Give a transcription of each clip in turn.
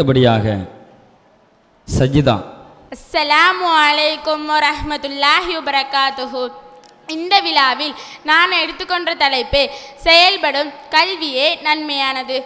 அடுத்தபடியாக சஜிதா. அஸ்ஸலாமு அலைக்கும் வரஹ்மத்துல்லாஹி வபரகாத்துஹு. இந்த விழாவில் நான் எடுத்துக்கொண்ட தலைப்பு செயல்படும் கல்வியே நன்மையானது.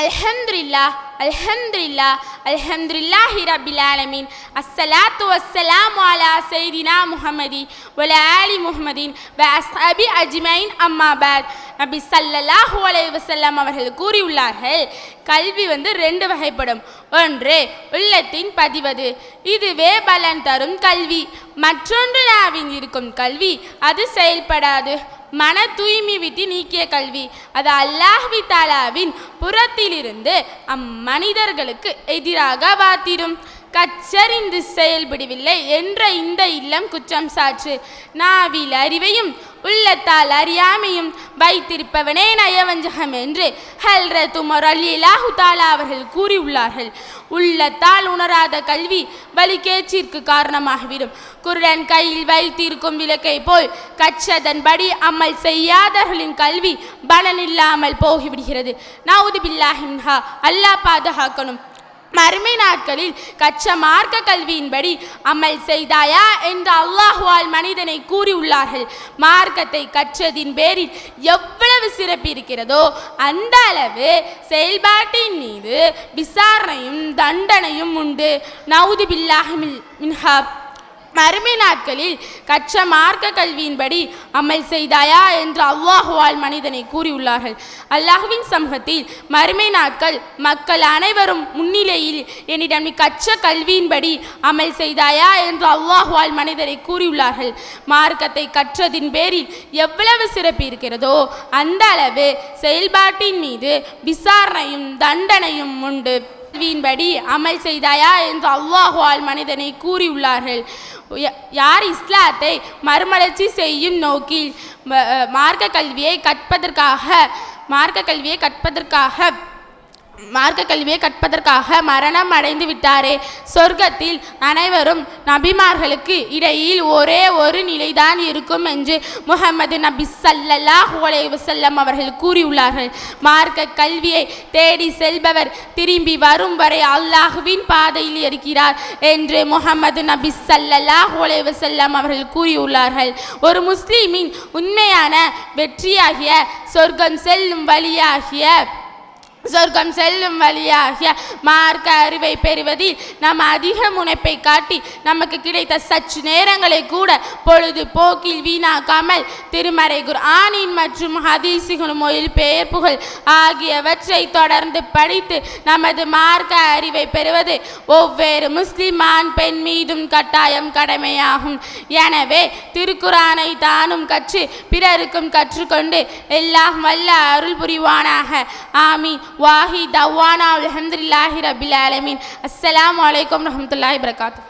அல்ஹம்துல்லா அல்ஹம்துல்லா அல்ஹம்துலில்லாஹி ரப்பில் ஆலமீன். அஸ்ஸலாத்து வஸ்ஸலாம் அலா சைதினா முஹம்மதி ஒல ஆலி முஹம்மதின் வ அஸ்ஹாபி அஜ்மைன் அம்மாபாத் நபி ஸல்லல்லாஹு அலைவசல்லாம் அவர்கள் கூறியுள்ளார்கள் கல்வி வந்து ரெண்டு வகைப்படும். ஒன்று உள்ளத்தின் பதிவது. இதுவே பலன் தரும் கல்வி. மற்றொன்று நாவின் இருக்கும் கல்வி. அது செயல்படாது. மன தூய்மை விட்டு நீக்கிய கல்வி. அது அல்லாஹ்வி தாலாவின் புறத்திலிருந்து அம்மனிதர்களுக்கு எதிராக வாத்திடும். கச்சறிந்து செயல்படவில்லை என்ற இந்த இல்லம் குற்றம் சாற்று. நாவில் அறிவையும் உள்ளத்தால் அறியாமையும் வைத்திருப்பவனே நயவஞ்சகம் என்று ஹல்ரத் உமர் அலிலாஹு தாலா அவர்கள் கூறியுள்ளார்கள். உள்ளத்தால் உணராத கல்வி வலிக்கேச்சிற்கு காரணமாகிவிடும். குருடன் கையில் வைத்திருக்கும் விளக்கை போல் கற்றதன்படி அமல் செய்யாதவர்களின் கல்வி பலனில்லாமல் போகிவிடுகிறது. நவுது பில்லாஹின்ஹா அல்லாஹ் பாதுகாக்கணும். மறுமை நாட்களில் கற்ற மார்க்க கல்வியின்படி அமல் செய்தாயா என்று அல்லாஹுவால் மனிதனை கூறியுள்ளார்கள். மார்க்கத்தை கற்றதின் பேரில் எவ்வளவு சிறப்பு இருக்கிறதோ அந்த அளவு செயல்பாட்டின் மீது விசாரணையும் தண்டனையும் உண்டு. நவுது பில்லாஹிமில் மின்ஹாப். மறுமை நாட்களில் கற்ற மார்க்க கல்வியின்படி அமல் செய்தாயா என்று அல்லாஹுவால் மனிதனை கூறியுள்ளார்கள். அல்லாஹுவின் சமூகத்தில் மறுமை நாட்கள் மக்கள் அனைவரும் முன்னிலையில் என்னிடம் நீ கற்ற கல்வியின்படி அமல் செய்தாயா என்று அல்லாஹுவால் மனிதனை கூறியுள்ளார்கள். மார்க்கத்தை கற்றதின் பேரில் எவ்வளவு சிறப்பு இருக்கிறதோ அந்த அளவு செயல்பாட்டின் மீது விசாரணையும் தண்டனையும் உண்டு. கல்வியின்படி அமல் செய்தாயா என்று அல்லாஹுவால் மனிதனை கூறியுள்ளார்கள். யார் இஸ்லாத்தை மறுமலர்ச்சி செய்யும் நோக்கில் மார்க்க கல்வியை கற்பதற்காக மார்க்க கல்வியை கற்பதற்காக மார்க்க கல்வியை கற்பதற்காக மரணம் அடைந்து விட்டாரே. சொர்க்கத்தில் அனைவரும் நபிமார்களுக்கு இடையில் ஒரே ஒரு நிலைதான் இருக்கும் என்று முகமது நபி ஸல்லல்லாஹு அலைஹி வஸல்லம் அவர்கள் கூறியுள்ளார்கள். மார்க்க கல்வியை தேடி செல்பவர் திரும்பி வரும் வரை அல்லாஹுவின் பாதையில் இருக்கிறார் என்று முகமது நபி ஸல்லல்லாஹு அலைஹி வஸல்லம் அவர்கள் கூறியுள்ளார்கள். ஒரு முஸ்லீமின் உண்மையான வெற்றியாகிய சொர்க்கம் செல்லும் வழியாகிய சொர்க்கம் செல்லும் வழியாகிய மார்க்க அறிவை பெறுவதில் நாம் அதிக முனைப்பை காட்டி நமக்கு கிடைத்த சற்று நேரங்களை கூட பொழுது போக்கில் வீணாக்காமல் திருமறை குர்ஆனின் மற்றும் ஹதீசுகளும் மொழிபெயர்ப்புகள் ஆகியவற்றை தொடர்ந்து படித்து நமது மார்க்க அறிவை பெறுவது ஒவ்வொரு முஸ்லிம் ஆண் பெண் மீதும் கட்டாயம் கடமையாகும். எனவே திருக்குறானை தானும் கற்று பிறருக்கும் கற்றுக்கொண்டு எல்லாம் வல்ல அருள் புரிவானாக. ஆமி வாஹி தவானா அல்ஹம்துலில்லாஹி ரபில் ஆலமீன் அஸ்ஸலாமு அலைக்கும் ரஹ்மத்துல்லாஹி வரகாத்து